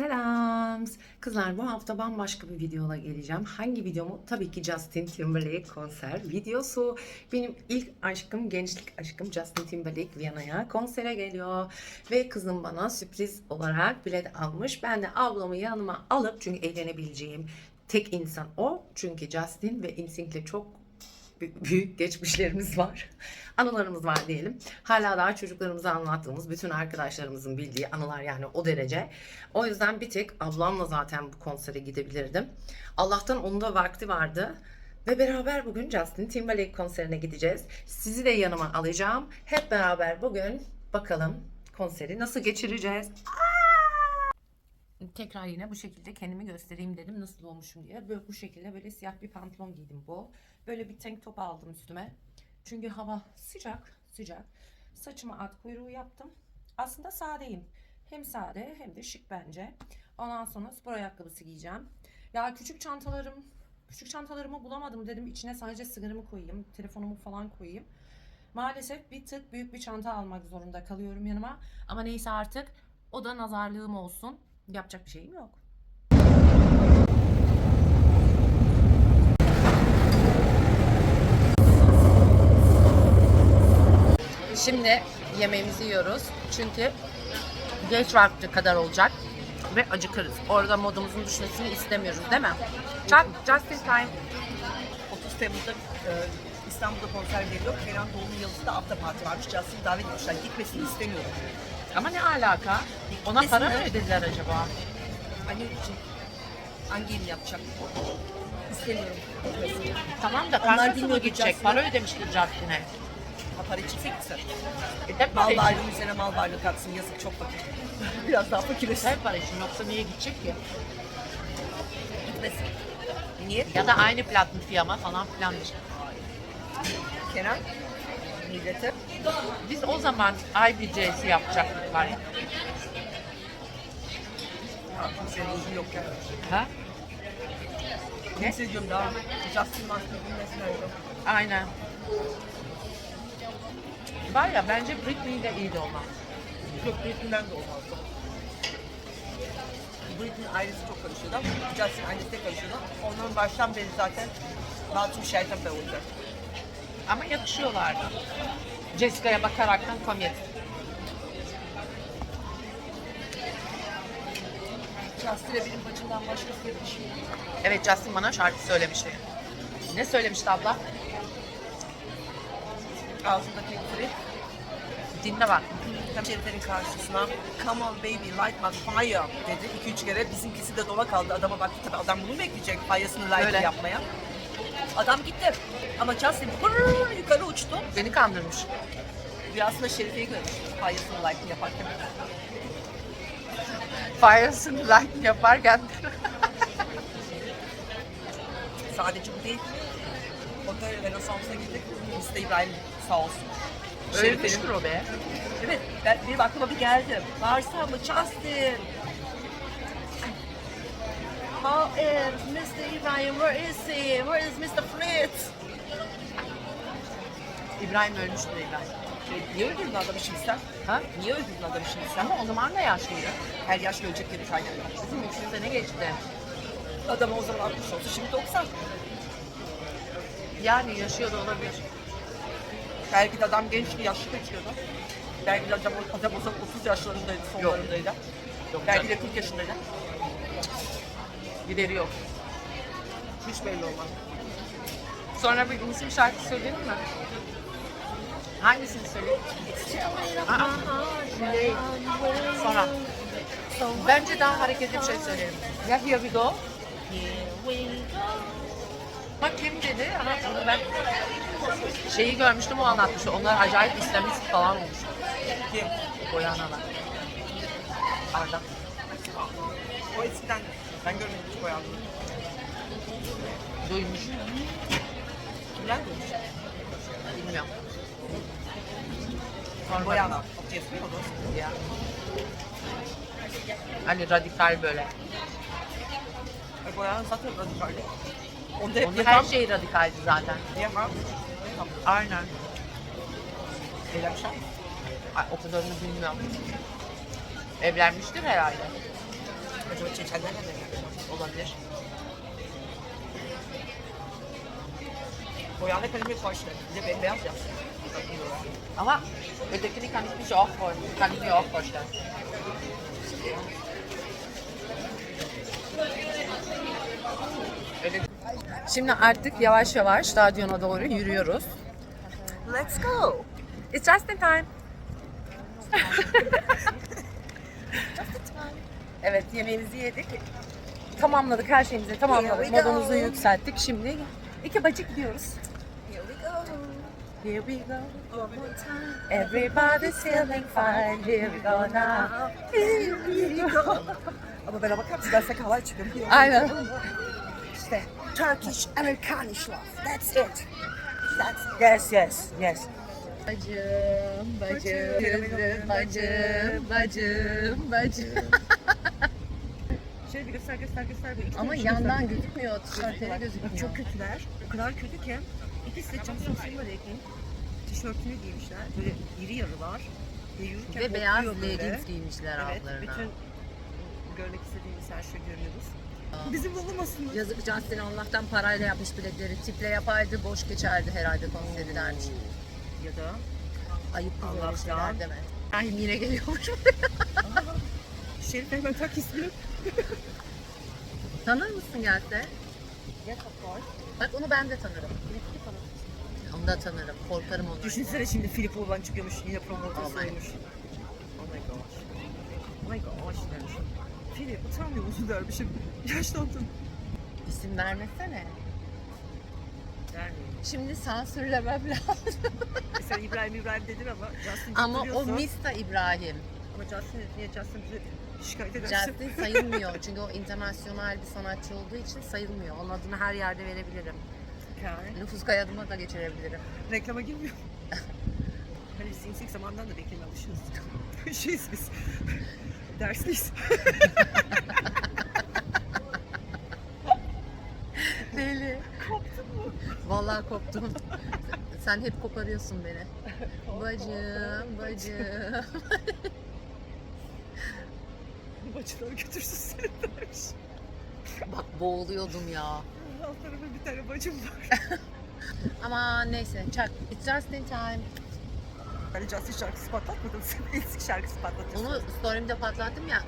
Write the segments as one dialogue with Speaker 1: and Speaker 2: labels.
Speaker 1: Selam. Kızlar bu hafta bambaşka bir videola geleceğim. Hangi videomu? Tabii ki Justin Timberlake konser videosu. Benim ilk aşkım, gençlik aşkım Justin Timberlake Viyana'ya konsere geliyor. Ve kızım bana sürpriz olarak bilet almış. Ben de ablamı yanıma alıp çünkü eğlenebileceğim tek insan o. Çünkü Justin ve InSync'le çok büyük- geçmişlerimiz var. Anılarımız var diyelim. Hala daha çocuklarımıza anlattığımız bütün arkadaşlarımızın bildiği anılar yani o derece. O yüzden bir tek ablamla zaten bu konsere gidebilirdim. Allah'tan onun da vakti vardı. Ve beraber bugün Justin Timberlake konserine gideceğiz. Sizi de yanıma alacağım. Hep beraber bugün bakalım konseri nasıl geçireceğiz. Tekrar yine bu şekilde kendimi göstereyim dedim nasıl olmuşum diye. Böyle bu şekilde böyle siyah bir pantolon giydim bu. Böyle bir tank top aldım üstüme. Çünkü hava sıcak, sıcak. Saçıma at kuyruğu yaptım. Aslında sadeyim. Hem sade hem de şık bence. Ondan sonra spor ayakkabısı giyeceğim. Ya küçük çantalarım, küçük çantalarımı bulamadım dedim. İçine sadece sigaramı koyayım, telefonumu falan koyayım. Maalesef bir tık büyük bir çanta almak zorunda kalıyorum yanıma. Ama neyse artık o da nazarlığım olsun. Yapacak bir şeyim yok. Şimdi yemeğimizi yiyoruz. Çünkü geç vakti kadar olacak ve acıkırız. Orada modumuzun düşmesini istemiyoruz değil mi? Just, just in time.
Speaker 2: 30 Temmuz'da e, İstanbul'da konser veriyor. Kenan Doğulu'nun yazısında after party varmış. Justin'i davet etmişler. Gitmesini istemiyorum.
Speaker 1: Ama ne alaka? Ona para mı ödediler acaba?
Speaker 2: Anne için hangi yıl yapacak? İstemiyorum.
Speaker 1: Tamam da karşısına
Speaker 2: bilmiyordu
Speaker 1: gidecek. Para ödemiştir Justin'e.
Speaker 2: Ha, para içinse gitsin.
Speaker 1: E de para
Speaker 2: Mal
Speaker 1: için.
Speaker 2: üzerine mal varlığı kalksın. Yazık çok fakir. Biraz daha fakirleşsin.
Speaker 1: Her para için yoksa niye gidecek ki?
Speaker 2: Gitmesin. Niye?
Speaker 1: Ya da aynı platın fiyama falan filan işte.
Speaker 2: Kenan millete
Speaker 1: Biz o zaman IBC'si yapacaktık var ya.
Speaker 2: Kimsenin yok yani.
Speaker 1: Ha? Ne?
Speaker 2: Kimse diyorum daha Justin Master'ın bilmesine yok.
Speaker 1: Aynen. Var ya bence Britney de iyi de olmaz.
Speaker 2: Yok Britney'den de olmazdı. Britney ailesi çok karışıyordu ama Justin ailesi de karışıyordu. Onların baştan beri zaten şeytan da olacak.
Speaker 1: Ama yakışıyorlardı. Jessica'ya bakaraktan komik.
Speaker 2: Justin'e benim bacımdan başkası yakışıyor.
Speaker 1: Evet Justin bana şarkı söylemişti. Ne söylemişti abla?
Speaker 2: Ağzındaki küfürü
Speaker 1: Dinle bak.
Speaker 2: şeriflerin karşısına Come on baby light my fire dedi. 2-3 kere bizimkisi de dola kaldı. Adama baktı tabii adam bunu mu ekleyecek fire'sını light
Speaker 1: Öyle.
Speaker 2: yapmaya. Adam gitti. Ama Justin hırrrr yukarı uçtu.
Speaker 1: Beni kandırmış.
Speaker 2: Rüyasında Şerife'yi görmüş. Fire'sını light yaparken.
Speaker 1: Fire'sın like yaparken.
Speaker 2: Sadece bu değil. Otel Renaissance'a gittik. Mr. İbrahim sağ olsun.
Speaker 1: Ölmüştür o be.
Speaker 2: Evet, ben, benim aklıma bir geldi. Varsa mı Justin? How is Mr. İbrahim? Where is he? Where is Mr. Fritz?
Speaker 1: İbrahim ölmüştür İbrahim.
Speaker 2: E, niye öldürdün adamı şimdi sen?
Speaker 1: Ha?
Speaker 2: Niye öldürdün adamı şimdi sen?
Speaker 1: Ama o zaman da yaşlıydı.
Speaker 2: Her yaş ölecek gibi kaynağı.
Speaker 1: Bizim 300 sene geçti.
Speaker 2: Adam o zaman 60 olsa şimdi 90.
Speaker 1: Yani yaşıyor da olabilir.
Speaker 2: Belki de adam genç bir yaşlı geçiyordu. Belki de adam, adam o zaman 30 yaşlarındaydı, sonlarındaydı.
Speaker 1: Yok
Speaker 2: Belki
Speaker 1: canım.
Speaker 2: de 40 yaşındaydı.
Speaker 1: Gideri yok. Hiç belli olmaz. Sonra bir isim şarkı söyleyelim mi? Hangisini söyleyeyim? Aa. Sonra. Bence daha hareketli bir şey söyleyelim. Ya Here We Go. Bak kim dedi ama onu ben şeyi görmüştüm o anlatmıştı. Onlar acayip İslamist falan olmuş.
Speaker 2: Kim?
Speaker 1: Boyanalar. Arda.
Speaker 2: Eskiden ben görmedim hiç boyandı.
Speaker 1: Duymuş.
Speaker 2: Kimler görmüş?
Speaker 1: Bilmiyorum. Sonra
Speaker 2: Boyana. Çok yazmıyor mu?
Speaker 1: ya. Hani radikal böyle.
Speaker 2: E, Boyana zaten radikaldi. Onda hep
Speaker 1: Onun her şey radikaldi zaten.
Speaker 2: yapan,
Speaker 1: Aynen.
Speaker 2: eğlenmişler.
Speaker 1: Ay, o kadarını bilmiyorum. Evlenmiştir herhalde.
Speaker 2: Çeçenlerle de gelmiş olabilir. Boyanma kalemi hoştu. Bir de bembeyaz yaptı.
Speaker 3: Ama ötekini kann ich mich auch vorstellen. Kann ich mir auch vorstellen.
Speaker 1: Şimdi artık yavaş yavaş stadyona doğru yürüyoruz.
Speaker 2: Let's go.
Speaker 1: It's just in time. evet yemeğimizi yedik. Tamamladık her şeyimizi tamamladık. Modumuzu yükselttik. Şimdi iki bacı gidiyoruz.
Speaker 2: Here we go.
Speaker 1: Here we go. Everybody's feeling fine. Here we go now. Here we go.
Speaker 2: Ama ben bakar mısın? Ben halay çıkıyorum.
Speaker 1: Aynen.
Speaker 2: İşte Turkish Americanish love. That's it. That's yes yes yes.
Speaker 1: Bacım, bacım, bacım, bacım, bacım.
Speaker 2: Göster göster göster. İki
Speaker 1: Ama
Speaker 2: bir
Speaker 1: yandan
Speaker 2: göster.
Speaker 1: gözükmüyor, tişörtleri gözükmüyor.
Speaker 2: Çok kötüler. O kadar kötü ki. İkisi de Justin Timberlake'in tişörtünü giymişler. Böyle iri yarılar. Ve yürürken
Speaker 1: Ve beyaz
Speaker 2: hopluyor böyle.
Speaker 1: leggings giymişler
Speaker 2: Evet,
Speaker 1: altlarına.
Speaker 2: bütün görmek istediğimiz her şeyi görüyoruz. Bizim olmasın mı?
Speaker 1: Yazık Justin Allah'tan parayla yapmış biletleri. Tiple yapaydı boş geçerdi herhalde konseri dermiş.
Speaker 2: Ya da
Speaker 1: Ayıp kız öyle
Speaker 2: Allah'tan.
Speaker 1: şeyler deme. Ay yine geliyormuş.
Speaker 2: Şerif hemen tak ismini.
Speaker 1: Tanır mısın gelse?
Speaker 2: Yes of course.
Speaker 1: Bak onu ben de tanırım. Onu da tanırım. Korkarım ondan.
Speaker 2: Düşünsene şimdi Filip Urban çıkıyormuş yine
Speaker 1: Oh
Speaker 2: promotörü
Speaker 1: my
Speaker 2: saymış. Oh my gosh. Oh my gosh demiş. Filip utanmıyor musun dermişim. Yaşlandın.
Speaker 1: İsim vermesene.
Speaker 2: Vermeyeyim.
Speaker 1: Şimdi sansürlemem lazım.
Speaker 2: E sen İbrahim İbrahim dedin ama Justin
Speaker 1: Ama o
Speaker 2: biliyorsun.
Speaker 1: Mista İbrahim.
Speaker 2: Ama Justin niye Justin bizi şikayet edersin?
Speaker 1: Justin sayılmıyor. Çünkü o internasyonel bir sanatçı olduğu için sayılmıyor. Onun adını her yerde verebilirim.
Speaker 2: Yani,
Speaker 1: Nüfus kaydıma da geçirebilirim.
Speaker 2: reklama girmiyor. hani ilk zamandan da bekleme alışıyoruz. Şeyiz biz. Dersliyiz.
Speaker 1: Deli.
Speaker 2: Koptun mu?
Speaker 1: Vallahi koptum. Sen hep koparıyorsun beni. Bacım, bacım.
Speaker 2: Bacılar götürsün seni dermiş.
Speaker 1: Bak boğuluyordum ya.
Speaker 2: Alt tarafı bir tane bacım var.
Speaker 1: Ama neyse, çak. It's just in time.
Speaker 2: Hani Justin şarkısı patlatmadın. Sen eski şarkısı patlatıyorsun.
Speaker 1: Onu story'imde patlattım ya.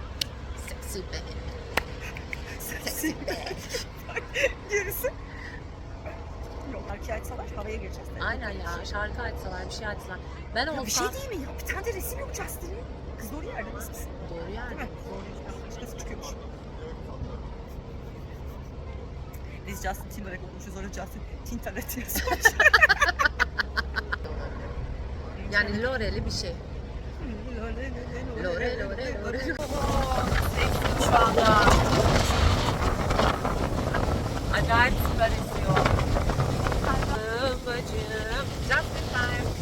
Speaker 1: Sexy be. Sexy be.
Speaker 2: Gerisi. Yok erkeği açsalar havaya gireceğiz.
Speaker 1: Aynen ya. Şarkı açsalar, bir şey açsalar. Ben
Speaker 2: Ya
Speaker 1: olsam...
Speaker 2: bir şey değil mi ya? Bir tane de resim yok Justin'in. Kız doğru yerde nasıl mısın?
Speaker 1: Doğru
Speaker 2: Değil
Speaker 1: yani.
Speaker 2: mi? Doğru. Başkası çıkıyormuş. Biz Justin Timberlake olmuşuz. Orada Justin Tintalet yazmış.
Speaker 1: Yani Lorel'i bir şey.
Speaker 2: Lore,
Speaker 1: Lore, Lore.
Speaker 2: Şu anda acayip süper esiyor. Bacım.
Speaker 1: Just in time.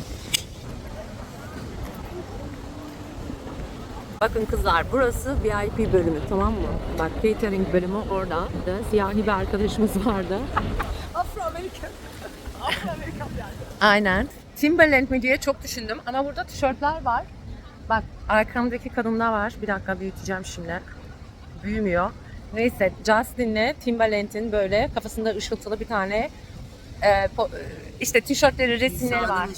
Speaker 3: Bakın kızlar burası VIP bölümü tamam mı? Bak catering bölümü orada. Da siyahi bir arkadaşımız vardı.
Speaker 2: Afro-Amerikan. Afro-Amerikan yani.
Speaker 1: Aynen. Timberland mi diye çok düşündüm ama burada tişörtler var. Bak arkamdaki kadında var. Bir dakika büyüteceğim şimdi. Büyümüyor. Neyse Justin'le Timberland'in böyle kafasında ışıltılı bir tane e, po- işte tişörtleri, resimleri var.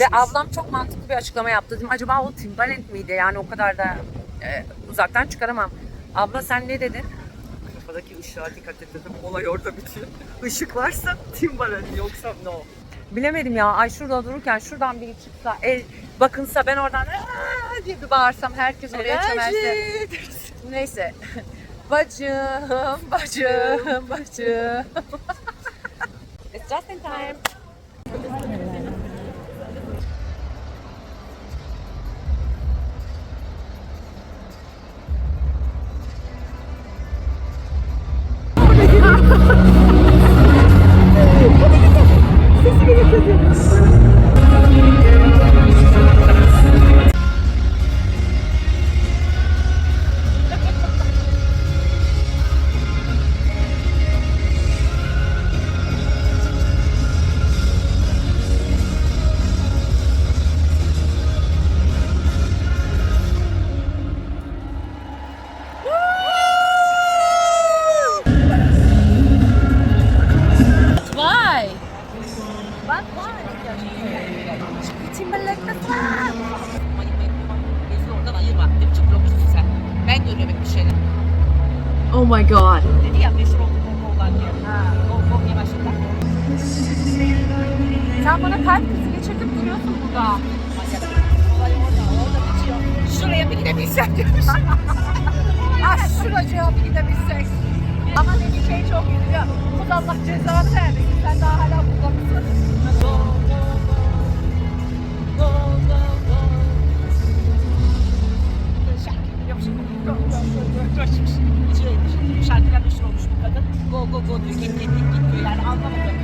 Speaker 1: Ve ablam çok mantıklı bir açıklama yaptı. Dedim acaba o Timberland miydi? Yani o kadar da e, uzaktan çıkaramam. Abla sen ne dedin?
Speaker 2: Kafadaki ışığa dikkat et dedim. Olay orada bitiyor. Işık varsa Timberland yoksa no.
Speaker 1: Bilemedim ya. Ay şurada dururken şuradan biri çıksa, el bakınsa ben oradan "Aa!" diye bir bağırsam herkes oraya çömerse. Neyse. Bacım, bacım, bacım. Just in time. Oh my god.
Speaker 2: Dedi Sen bana kalp krizi geçirtip duruyorsun burada. Olay orada, orada geçiyor. Şuraya bir gidebilsek diyormuş. ah bir gidebilsek. Ama dediği şey çok gülüyor. Kudallah cezanı vermesin. Sen daha hala burada mısın? Şarkılar meşhur olmuş bu kadın. Go, go, go diyor. Git, git, git, diyor. Yani anlamadım.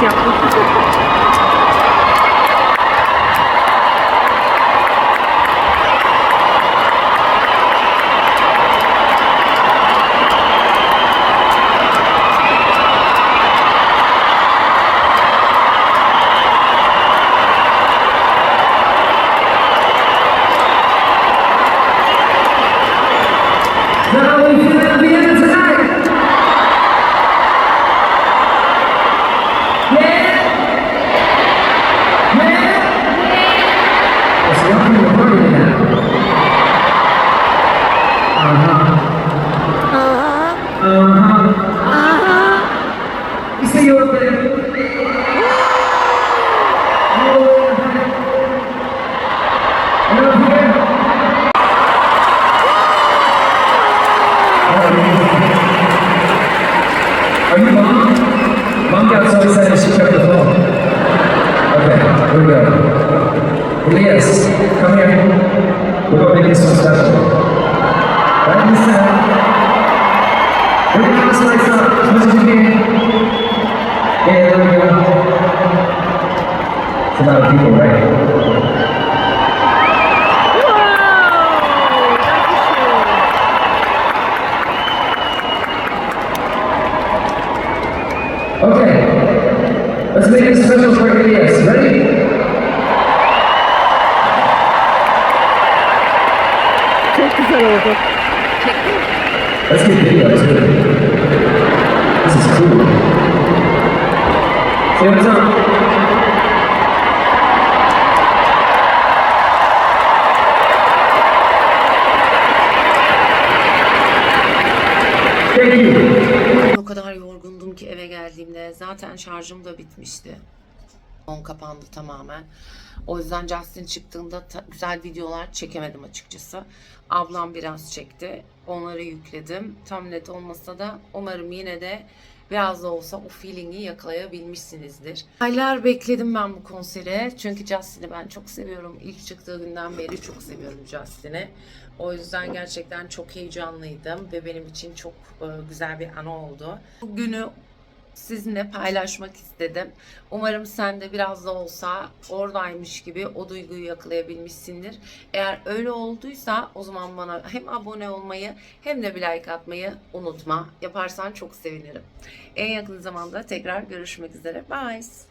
Speaker 4: 行 people, right? Okay, let's make this special for Elias. Ready?
Speaker 3: Çok güzel oldu.
Speaker 4: Let's get video. Let's it. This is cool. See what's up? Thank
Speaker 1: zaten şarjım da bitmişti. On kapandı tamamen. O yüzden Justin çıktığında güzel videolar çekemedim açıkçası. Ablam biraz çekti. Onları yükledim. Tam net olmasa da umarım yine de biraz da olsa o feeling'i yakalayabilmişsinizdir. Aylar bekledim ben bu konsere. Çünkü Justin'i ben çok seviyorum. İlk çıktığı günden beri çok seviyorum Justin'i. O yüzden gerçekten çok heyecanlıydım ve benim için çok e, güzel bir anı oldu. Bu günü sizinle paylaşmak istedim. Umarım sen de biraz da olsa oradaymış gibi o duyguyu yakalayabilmişsindir. Eğer öyle olduysa o zaman bana hem abone olmayı hem de bir like atmayı unutma. Yaparsan çok sevinirim. En yakın zamanda tekrar görüşmek üzere. Bye.